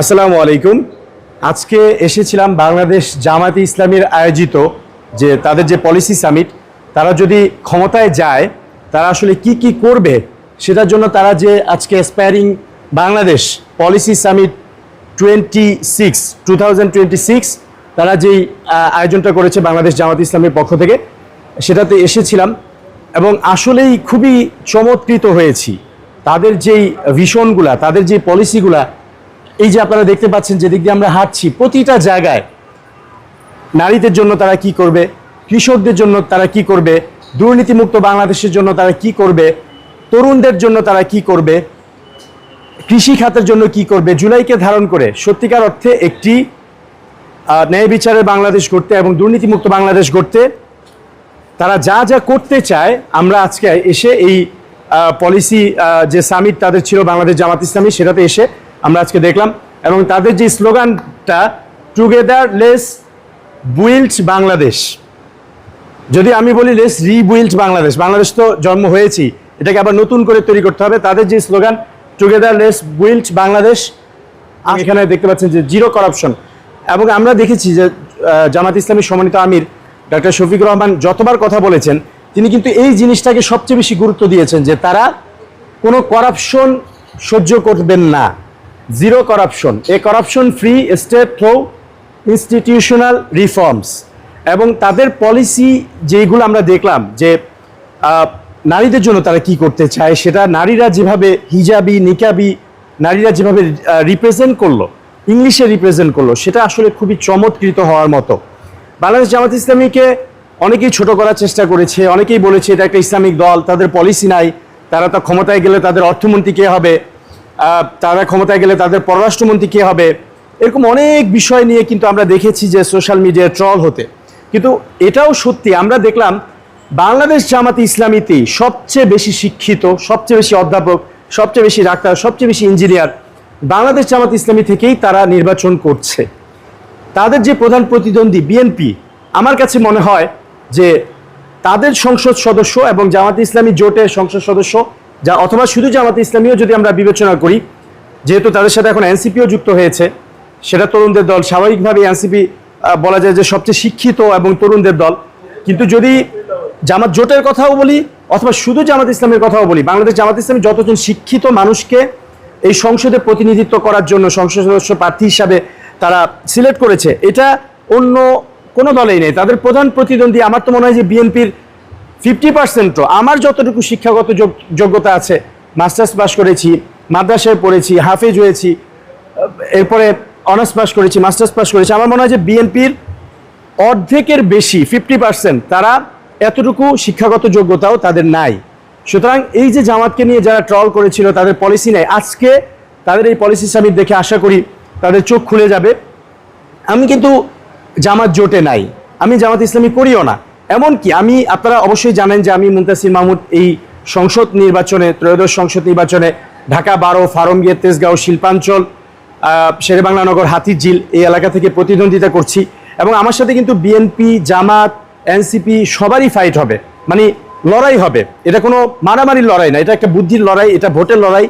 আসসালামু আলাইকুম। আজকে এসেছিলাম বাংলাদেশ জামাতে ইসলামীর আয়োজিত যে তাদের যে পলিসি সামিট তারা যদি ক্ষমতায় যায়, তারা আসলে কি কি করবে, সেটার জন্য তারা যে আজকে aspiring Bangladesh policy summit twenty six two thousand twenty six তারা যেই আয়োজনটা করেছে বাংলাদেশ জামাত ইসলামের পক্ষ থেকে, সেটাতে এসেছিলাম এবং আসলেই খুবই চমৎকৃত হয়েছি। তাদের যেই ভিশনগুলা তাদের যে পলিসিগুলা এই যে আপনারা দেখতে পাচ্ছেন যেদিক দিয়ে আমরা হাঁটছি, প্রতিটা জায়গায় নারীদের জন্য তারা কি করবে, কৃষকদের জন্য তারা কি করবে, দুর্নীতিমুক্ত বাংলাদেশের জন্য তারা কি করবে, তরুণদের জন্য তারা কি করবে, কৃষি খাতের জন্য কি করবে, জুলাইকে ধারণ করে সত্যিকার অর্থে একটি ন্যায় বিচারের বাংলাদেশ গড়তে এবং দুর্নীতিমুক্ত বাংলাদেশ গড়তে তারা যা যা করতে চায়, আমরা আজকে এসে এই পলিসি যে সামিট তাদের ছিল বাংলাদেশ জামাত ইসলামী, সেটাতে এসে আমরা আজকে দেখলাম, এবং তাদের যে স্লোগানটা টুগেদার লেস বুইল্ড বাংলাদেশ যদি আমি বলি লেস রিবুইল্ড বাংলাদেশ বাংলাদেশ তো জন্ম হয়েছি, এটাকে আবার নতুন করে তৈরি করতে হবে। তাদের যে slogan together let's build Bangladesh এখানে দেখতে পাচ্ছেন যে জিরো করাপশন এবং আমরা দেখেছি যে জামাত ইসলামী সম্মানিত আমির ডক্টর শফিকুর রহমান যতবার কথা বলেছেন, তিনি কিন্তু এই জিনিসটাকে সবচেয়ে বেশি গুরুত্ব দিয়েছেন যে তারা কোনো করাপশন সহ্য করবেন না। Zero corruption a corruption free state through institutional reforms এবং তাদের পলিসি যেইগুলো আমরা দেখলাম যে নারীদের জন্য তারা কি করতে চায়, সেটা নারীরা যেভাবে হিজাবি, নিকাবি, নারীরা যেভাবে রিপ্রেজেন্ট করল ইংলিশে রিপ্রেজেন্ট করল, সেটা আসলে খুবই চমৎকৃত হওয়ার মতো। বাংলাদেশ জামাত ইসলামীকে অনেকেই ছোট করার চেষ্টা করেছে, অনেকেই বলেছে এটা একটা ইসলামিক দল, তাদের পলিসি নাই, তারা তো ক্ষমতায় গেলে তাদের অর্থমন্ত্রী কে হবে? তারা ক্ষমতায় গেলে তাদের পররাষ্ট্রমন্ত্রী কে হবে? এরকম অনেক বিষয় নিয়ে কিন্তু আমরা দেখেছি যে সোশ্যাল মিডিয়ায় ট্রল হতে। কিন্তু এটাও সত্যি, আমরা দেখলাম বাংলাদেশ জামাতে ইসলামীতেই সবচেয়ে বেশি শিক্ষিত, সবচেয়ে বেশি অধ্যাপক, সবচেয়ে বেশি ডাক্তার, সবচেয়ে বেশি ইঞ্জিনিয়ার বাংলাদেশ জামাত ইসলামী থেকেই তারা নির্বাচন করছে। তাদের যে প্রধান প্রতিদ্বন্দ্বী বিএনপি আমার কাছে মনে হয় যে তাদের সংসদ সদস্য এবং জামাত ইসলামী জোটের সংসদ সদস্য যা অথবা শুধু জামাত ইসলামীও যদি আমরা বিবেচনা করি, যেহেতু তাদের সাথে এখন এনসিপিও যুক্ত হয়েছে, সেটা তরুণদের দল, স্বাভাবিকভাবে এনসিপি বলা যায় যে সবচেয়ে শিক্ষিত এবং তরুণদের দল। কিন্তু যদি জামাত জোটের কথাও বলি, অথবা শুধু জামাত ইসলামের কথাও বলি, বাংলাদেশ জামাত ইসলামী যতজন শিক্ষিত মানুষকে এই সংসদে প্রতিনিধিত্ব করার জন্য সংসদ সদস্য প্রার্থী হিসাবে তারা সিলেক্ট করেছে, এটা অন্য কোনো দলেই নেই। তাদের প্রধান প্রতিদ্বন্দ্বী, আমার তো মনে হয় যে বিএনপির ফিফটি পার্সেন্টও। আমার যতটুকু শিক্ষাগত যোগ্যতা আছে, মাস্টার্স পাস করেছি, মাদ্রাসায় পড়েছি, হাফেজ হয়েছি, এরপরে অনার্স পাস করেছি, মাস্টার্স পাস করেছি, আমার মনে হয় যে বিএনপির অর্ধেকের বেশি, ফিফটি পার্সেন্ট, তারা এতটুকু শিক্ষাগত যোগ্যতাও তাদের নাই। সুতরাং এই যে জামাতকে নিয়ে যারা ট্রল করেছিল, তাদের পলিসি নেই। আজকে তাদের এই পলিসি সামিট দেখে আশা করি তাদের চোখ খুলে যাবে। আমি কিন্তু জামাত জোটে নাই। আমি জামাত ইসলামী করিও না। এমনকি আমি, আপনারা অবশ্যই জানেন যে আমি মুন্তাসির মাহমুদ এই সংসদ নির্বাচনে, ত্রয়োদশ সংসদ নির্বাচনে ঢাকা বারো ফার্মগেট তেজগাঁও, শিল্পাঞ্চল শেরেবাংলা নগর হাতিঝিল এই এলাকা থেকে প্রতিদ্বন্দ্বিতা করছি এবং আমার সাথে কিন্তু বিএনপি জামাত এনসিপি সবারই ফাইট হবে। মানে লড়াই হবে। এটা কোনো মারামারির লড়াই না, এটা একটা বুদ্ধির লড়াই, এটা ভোটের লড়াই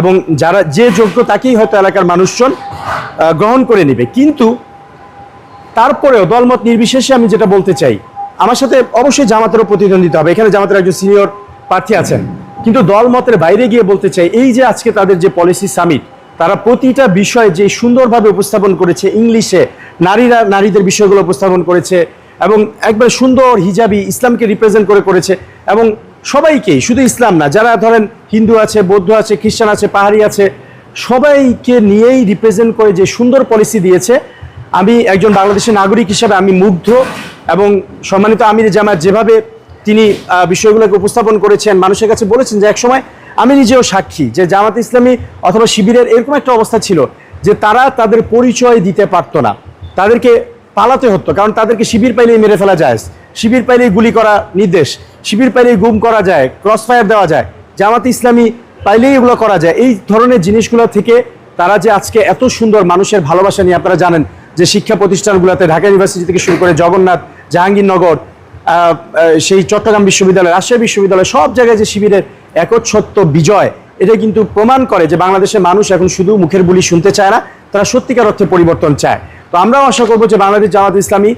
এবং যারা যে যোগ্য তাকেই হয়তো এলাকার মানুষজন গ্রহণ করে নেবে। কিন্তু তারপরেও দলমত নির্বিশেষে আমি যেটা বলতে চাই আমার সাথে অবশ্যই জামাতেরও প্রতিদ্বন্দ্বিতা হবে। এখানে জামাতের একজন সিনিয়র প্রার্থী আছেন। কিন্তু দলমতের বাইরে গিয়ে বলতে চাই, এই যে আজকে তাদের যে পলিসি সামিট তারা প্রতিটা বিষয় যে সুন্দরভাবে উপস্থাপন করেছে ইংলিশে নারীরা, নারীদের বিষয়গুলো উপস্থাপন করেছে, এবং একবার সুন্দর হিজাবি ইসলামকে রিপ্রেজেন্ট করে করেছে, এবং সবাইকেই, শুধু ইসলাম না, যারা ধরেন হিন্দু আছে, বৌদ্ধ আছে, খ্রিস্টান আছে, পাহাড়ি আছে, সবাইকে নিয়েই রিপ্রেজেন্ট করে যে সুন্দর পলিসি দিয়েছে আমি একজন বাংলাদেশের নাগরিক হিসাবে আমি মুগ্ধ এবং সম্মানিত আমির জামাত যেভাবে তিনি বিষয়গুলোকে উপস্থাপন করেছেন, মানুষের কাছে বলেছেন যে একসময় আমি নিজেও সাক্ষী যে জামাত ইসলামী অথবা শিবিরের এরকম একটা অবস্থা ছিল যে তারা তাদের পরিচয় দিতে পারতো না। তাদেরকে পালাতে হতো, কারণ তাদেরকে শিবির পাইলেই মেরে ফেলা যায়, শিবির পাইলেই গুলি করা নির্দেশ, শিবির পাইলেই গুম করা যায় ক্রস ফায়ার দেওয়া যায়, জামাত ইসলামী পাইলেই এগুলো করা যায়। এই ধরনের জিনিসগুলো থেকে তারা যে আজকে এত সুন্দর মানুষের ভালোবাসা নিয়ে আপনারা জানেন যে শিক্ষা প্রতিষ্ঠানগুলোতে ঢাকা ইউনিভার্সিটি থেকে শুরু করে জগন্নাথ, জাহাঙ্গীরনগর সেই চট্টগ্রাম বিশ্ববিদ্যালয়, রাজশাহী বিশ্ববিদ্যালয়, সব জায়গায় যে শিবিরের একচ্ছত্ব বিজয়, এটা কিন্তু প্রমাণ করে যে বাংলাদেশের মানুষ এখন শুধু মুখের বুলি শুনতে চায় না, তারা সত্যিকার অর্থে পরিবর্তন চায়। তো আমরাও আশা করব যে বাংলাদেশ জামাত ইসলামী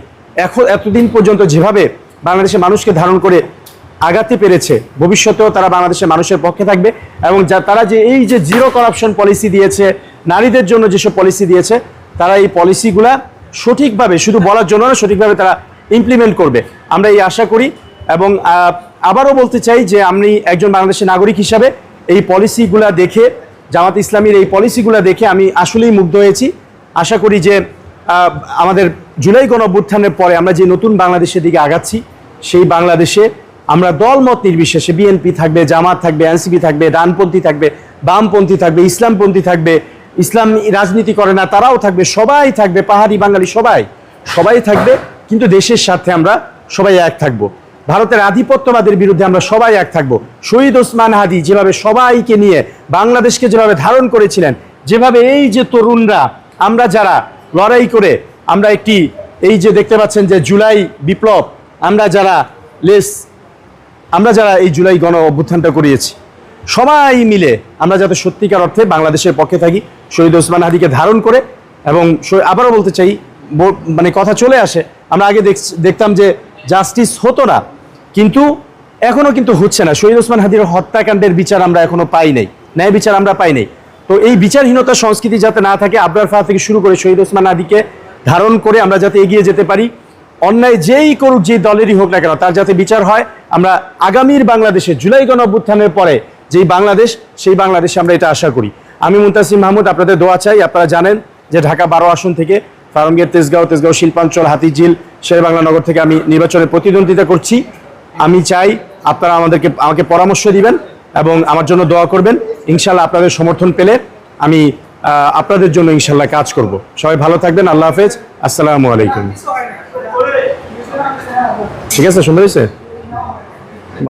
এখন এতদিন পর্যন্ত যেভাবে বাংলাদেশের মানুষকে ধারণ করে আগাতে পেরেছে, ভবিষ্যতেও তারা বাংলাদেশের মানুষের পক্ষে থাকবে এবং যা তারা যে এই যে জিরো করাপশন পলিসি দিয়েছে, নারীদের জন্য যেসব পলিসি দিয়েছে তারা এই পলিসিগুলা সঠিকভাবে, শুধু বলার জন্য না, সঠিকভাবে তারা ইমপ্লিমেন্ট করবে। আমরা এই আশা করি এবং আবারও বলতে চাই যে আমি একজন বাংলাদেশের নাগরিক হিসাবে এই পলিসিগুলা দেখে, জামাত ইসলামীর এই পলিসিগুলা দেখে আমি আসলেই মুগ্ধ হয়েছি। আশা করি যে আমাদের জুলাই গণ অভ্যুত্থানের পরে আমরা যে নতুন বাংলাদেশের দিকে আগাচ্ছি, সেই বাংলাদেশে আমরা দলমত নির্বিশেষে, বিএনপি থাকবে, জামাত থাকবে, এনসিপি থাকবে, ডানপন্থী থাকবে, বামপন্থী থাকবে, ইসলামপন্থী থাকবে ইসলাম রাজনীতি করে না, তারাও থাকবে, সবাই থাকবে, পাহাড়ি বাঙালি সবাই সবাই থাকবে, কিন্তু দেশের স্বার্থে আমরা সবাই এক থাকব। ভারতের আধিপত্যবাদের বিরুদ্ধে আমরা সবাই এক থাকব। শহীদ ওসমান হাদি যেভাবে সবাইকে নিয়ে বাংলাদেশকে যেভাবে ধারণ করেছিলেন, যেভাবে এই যে তরুণরা, আমরা যারা লড়াই করে, আমরা একটি, এই যে দেখতে পাচ্ছেন যে জুলাই বিপ্লব, আমরা যারা লেস, আমরা যারা এই জুলাই গণ অভ্যুত্থানটা করিয়েছি, সবাই মিলে আমরা যাতে সত্যিকার অর্থে বাংলাদেশের পক্ষে থাকি শহীদ ওসমান হাদিকে ধারণ করে এবং আবারও বলতে চাই মানে কথা চলে আসে। আমরা আগে দেখ- দেখতাম যে জাস্টিস হতো না, কিন্তু এখনও কিন্তু হচ্ছে না। শহীদ ওসমান হাদির হত্যাকাণ্ডের বিচার আমরা এখনও পাই নাই। ন্যায় বিচার আমরা পাই নাই। তো এই বিচারহীনতা সংস্কৃতি যাতে না থাকে, আবরার ফাহ থেকে শুরু করে শহীদ ওসমান হাদিকে ধারণ করে আমরা যাতে এগিয়ে যেতে পারি। অন্যায় যেই করুক, যে দলেরই হোক না কেন, তার যাতে বিচার হয়। আমরা আগামীর বাংলাদেশে জুলাই গণ অভ্যুত্থানের পরে যেই বাংলাদেশ, সেই বাংলাদেশে আমরা এটা আশা করি। আমি মুন্তাসিম মাহমুদ, আপনাদের দোয়া চাই, আপনারা জানেন যে ঢাকা বারো আসন থেকে ফার্মগেট তেজগাঁও তেজগাঁও শিল্পাঞ্চল, হাতিঝিল শেরবাংলা নগর থেকে আমি নির্বাচনে প্রতিদ্বন্দ্বিতা করছি। আমি চাই আপনারা আমাদেরকে, আমাকে পরামর্শ দিবেন এবং আমার জন্য দোয়া করবেন। ইনশাল্লাহ আপনাদের সমর্থন পেলে আমি আপনাদের জন্য ইনশাল্লাহ কাজ করব। সবাই ভালো থাকবেন, আল্লাহ হাফেজ। আসসালামু আলাইকুম। ঠিক আছে, শুনতে পেয়েছে?